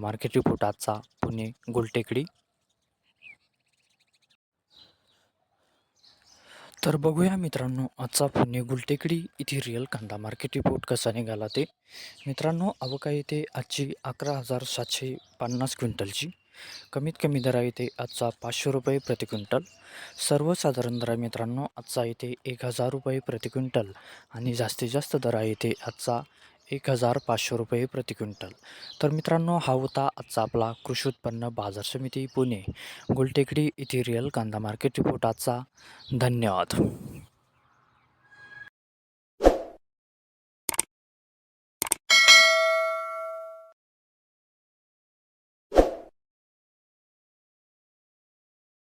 Market report आजचा. पुणे गुलटेकडी. तर बघूया मित्रांनो आजचा पुणे गुलटेकडी इथे रिअल कांदा मार्केट रिपोर्ट कसा निघाला ते. मित्रांनो अवका येते आजची अकरा हजार सातशे पन्नास क्विंटलची. कमीत कमी दरा येते आजचा पाचशे रुपये प्रति क्विंटल. सर्वसाधारण दरा मित्रांनो आजचा येते एक हजार रुपये प्रति क्विंटल. आणि जास्तीत जास्त दरा येते आजचा एक हजार पाचशे रुपये प्रति क्विंटल. तर मित्रांनो हा होता आजचा आपला कृषी उत्पन्न बाजार समिती पुणे. गुलटेकडी इथे रिअल कांदा मार्केट रिपोर्ट आजचा धन्यवाद.